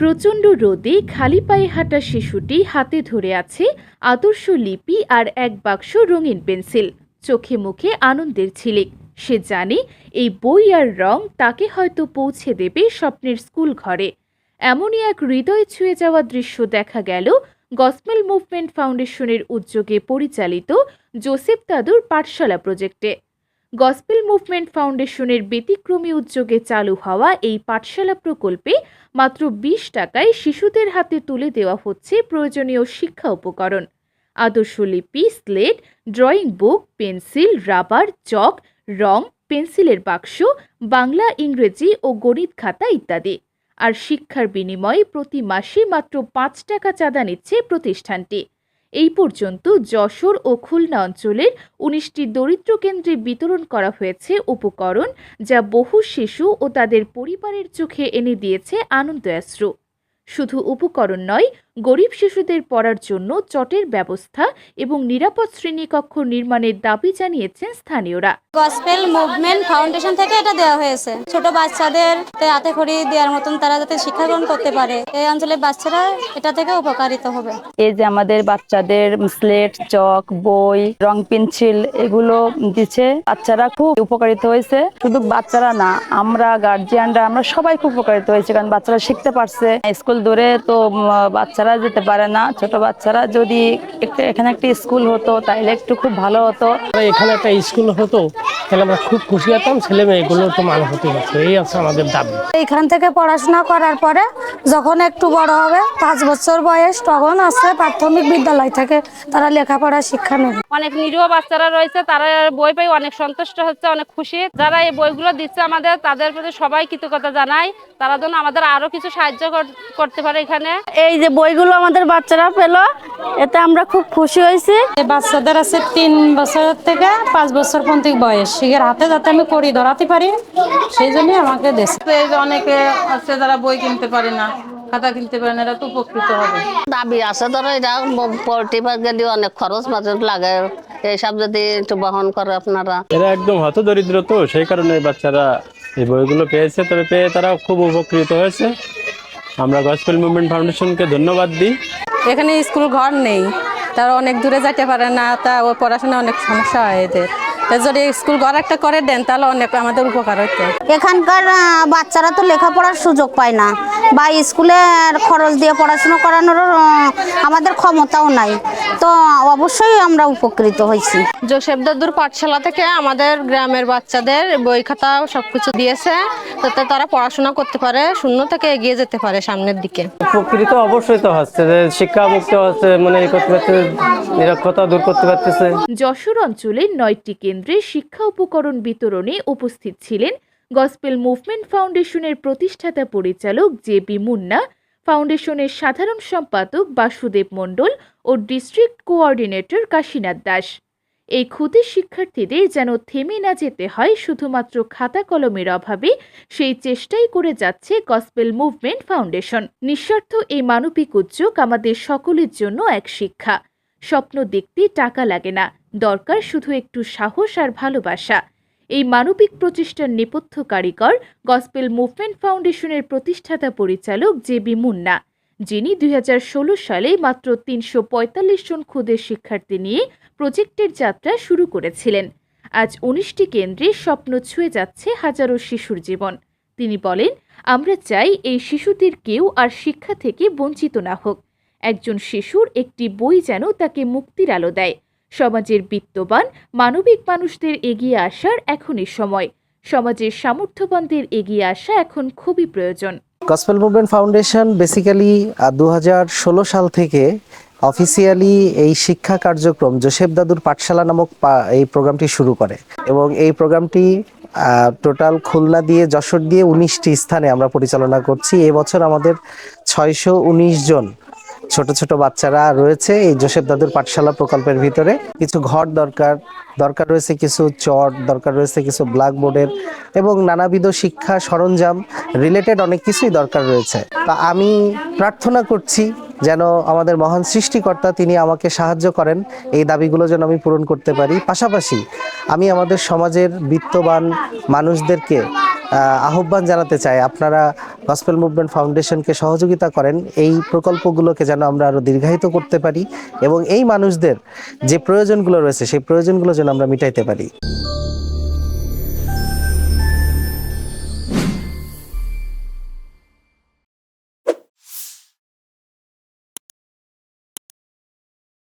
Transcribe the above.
প্রচণ্ড রোদে খালি পায়ে হাঁটা শিশুটি হাতে ধরে আছে আদর্শ লিপি আর এক বাক্স রঙিন পেন্সিল। চোখে মুখে আনন্দের ঝিলিক। সে জানে এই বই আর রং তাকে হয়তো পৌঁছে দেবে স্বপ্নের স্কুল ঘরে। এমনই এক হৃদয় ছুঁয়ে যাওয়া দৃশ্য দেখা গেল গসমেল মুভমেন্ট ফাউন্ডেশনের উদ্যোগে পরিচালিত জোসেফ দাদুর পাঠশালা প্রজেক্টে। গসপেল মুভমেন্ট ফাউন্ডেশনের ব্যতিক্রমী উদ্যোগে চালু হওয়া এই পাঠশালা প্রকল্পে মাত্র বিশ টাকায় শিশুদের হাতে তুলে দেওয়া হচ্ছে প্রয়োজনীয় শিক্ষা উপকরণ। আদর্শ লিপি, slate, drawing book, pencil, rubber, chalk, রং, পেন্সিলের বাক্স, বাংলা, ইংরেজি ও গণিত খাতা ইত্যাদি। আর শিক্ষার বিনিময়ে প্রতি মাসে মাত্র পাঁচ টাকা চাঁদা নিচ্ছে প্রতিষ্ঠানটি। এই পর্যন্ত যশোর ও খুলনা অঞ্চলের উনিশটি দরিদ্র কেন্দ্রে বিতরণ করা হয়েছে উপকরণ, যা বহু শিশু ও তাদের পরিবারের চোখে এনে দিয়েছে আনন্দ অশ্রু শুধু উপকরণ নয় গরিব শিশুদের পড়ার জন্য চটের ব্যবস্থা এবং নিরাপদ শ্রেণীকক্ষ নির্মাণের দাবি জানিয়েছেন স্থানীয়রা। গসপেল মুভমেন্ট ফাউন্ডেশন থেকে এটা দেওয়া হয়েছে। ছোট বাচ্চাদের হাতে খড়ি দেওয়ার মতন তারা যাতে শিক্ষা গ্রহণ করতে পারে। এই অঞ্চলের বাচ্চারা এটা থেকে উপকারিত হবে। এই যে আমাদের বাচ্চাদের স্লেট চক বই রং পেন্সিল এগুলো দিচ্ছে বাচ্চারা খুব উপকারিত হয়েছে। শুধু বাচ্চারা না আমরা গার্জিয়ানরা আমরা সবাই খুব উপকারিত হয়েছে কারণ বাচ্চারা শিখতে পারছে। স্কুল দূরে তো উম, বাচ্চারা যেতে পারে না ছোট বাচ্চারা যদি একটু এখানে একটা স্কুল হতো তাহলে একটু খুব ভালো হতো। এখানে একটা স্কুল হতো তাহলে আমরা খুব খুশি হতাম ছেলে মেয়েগুলো তো মানুষ হতে পারতো এই আছে আমাদের দাবি। এখান থেকে পড়াশোনা করার পরে যখন একটু বড় হবে পাঁচ বছর বয়স তখন আসছে প্রাথমিক বিদ্যালয় থেকে তারা লেখাপড়া শিক্ষা নেবে। অনেক নিরীহ বাচ্চারা রয়েছে তারা বই পেয়ে অনেক সন্তুষ্ট হচ্ছে অনেক খুশি। যারা এই বইগুলো দিচ্ছে আমাদের তাদের প্রতি সবাই কৃতজ্ঞতা জানাই। তারা যেন আমাদের আরও কিছু সাহায্য কর- করতে পারে এখানে। এই যে বইগুলো আমাদের বাচ্চারা পেল এতে আমরা খুব খুশি হয়েছি। এই বাচ্চাদের আছে তিন বছর থেকে পাঁচ বছর পর্যন্ত বয়স। শিখের হাতে যাতে আমি করি ধরাতে পারি সেই জন্যই আমাকে দেশে অনেকে আছে যারা বই কিনতে পারে না। খাতা কিনতে পারে না এরা তো উপকৃত হবে। দাবি আছে ধরো এটা পড়তে গেলে অনেক খরচ বাজেট লাগে। এইসব যদি একটু বহন করে আপনারা। এরা একদম হত দরিদ্র তো সেই কারণে বাচ্চারা এই বইগুলো পেয়েছে। তবে পেয়ে তারা খুব উপকৃত হয়েছে। আমরা গসপেল মুভমেন্ট ফাউন্ডেশনকে ধন্যবাদ দিই। এখানে স্কুল ঘর নেই। তারা অনেক দূরে যেতে পারে না তা ও পড়াশোনা অনেক সমস্যা হয় এদের। যদি স্কুল ঘর একটা করে দেন তাহলে অনেক আমাদের উপকার হতো এখানকার বাচ্চারা তো লেখাপড়ার সুযোগ পায় না। বা স্কুলের খরচ দিয়ে পড়াশোনা করানোর আমাদের ক্ষমতাও নাই। তো অবশ্যই আমরা উপকৃত হয়েছি। জোসেফ দাদুর পাঠশালা থেকে আমাদের গ্রামের বাচ্চাদের বই খাতা সবকিছু দিয়েছে যাতে তারা পড়াশোনা করতে পারে শূন্য থেকে এগিয়ে যেতে পারে সামনের দিকে। উপকৃত অবশ্যই তো হচ্ছে যে শিক্ষা মুক্ত হচ্ছে মানে করতে পারছে নিরক্ষতা দূর করতে পারতেছে। যশোর অঞ্চলের নয়টি কেন্দ্রে শিক্ষা উপকরণ বিতরণে উপস্থিত ছিলেন গসপেল মুভমেন্ট ফাউন্ডেশনের প্রতিষ্ঠাতা পরিচালক জে বি মুন্না, ফাউন্ডেশনের সাধারণ সম্পাদক বাসুদেব মণ্ডল ও ডিস্ট্রিক্ট কোঅর্ডিনেটর কাশীনাথ দাস। এই ক্ষুদে শিক্ষার্থীদের যেন থেমে না যেতে হয়, শুধুমাত্র খাতা কলমের অভাবে সেই চেষ্টাই করে যাচ্ছে গসপেল মুভমেন্ট ফাউন্ডেশন। নিঃস্বার্থ এই মানবিক উদ্যোগ আমাদের সকলের জন্য এক শিক্ষা। স্বপ্ন দেখতে টাকা লাগে না, দরকার শুধু একটু সাহস আর ভালোবাসা। এই মানবিক প্রচেষ্টার নেপথ্য কারিগর গসপেল মুভমেন্ট ফাউন্ডেশনের প্রতিষ্ঠাতা পরিচালক জে বি মুন্না, যিনি দুই হাজার ষোলো সালে মাত্র তিনশো পঁয়তাল্লিশ জন ক্ষুদে শিক্ষার্থী নিয়ে প্রজেক্টের যাত্রা শুরু করেছিলেন। আজ উনিশটি কেন্দ্রে স্বপ্ন ছুঁয়ে যাচ্ছে হাজারো শিশুর জীবন। তিনি বলেন, আমরা চাই এই শিশুদের কেউ আর শিক্ষা থেকে বঞ্চিত না হোক। একজন শিশুর একটি বই যেন তাকে মুক্তির আলো দেয়। সমাজের বিত্তবান, মানবিক মানুষদের এগিয়ে আসার এখনই সময়। সমাজের সামর্থ্যবানদের এগিয়ে আসা এখন খুবই প্রয়োজন। গসপেল মুভমেন্ট ফাউন্ডেশন বেসিক্যালি দু ষোলো সাল থেকে অফিসিয়ালি এই শিক্ষা কার্যক্রম জোসেফ দাদুর পাঠশালা নামক এই প্রোগ্রামটি শুরু করে। এবং এই প্রোগ্রামটি টোটাল খুলনা দিয়ে যশোর দিয়ে উনিশটি স্থানে আমরা পরিচালনা করছি। এবছর আমাদের ছয়শো উনিশ জন ছোট ছোট বাচ্চারা রয়েছে এই জোসেফ দাদুর পাঠশালা প্রকল্পের ভিতরে। কিছু ঘর দরকার দরকার রয়েছে কিছু চট, দরকার রয়েছে কিছু ব্ল্যাকবোর্ডের এবং নানাবিধ শিক্ষা সরঞ্জাম রিলেটেড অনেক কিছুই দরকার রয়েছে। তা আমি প্রার্থনা করছি যেন আমাদের মহান সৃষ্টিকর্তা তিনি আমাকে সাহায্য করেন, এই দাবিগুলো যেন আমি পূরণ করতে পারি। পাশাপাশি আমি আমাদের সমাজের বিত্তবান মানুষদেরকে আহ্বান জানাতে চাই, আপনারা গসপেল মুভমেন্ট ফাউন্ডেশনকে সহযোগিতা করেন। এই প্রকল্পগুলোকে যেন আমরা আরও দীর্ঘায়িত করতে পারি এবং এই মানুষদের যে প্রয়োজনগুলো রয়েছে, সেই প্রয়োজনগুলো যেন আমরা মিটাইতে পারি।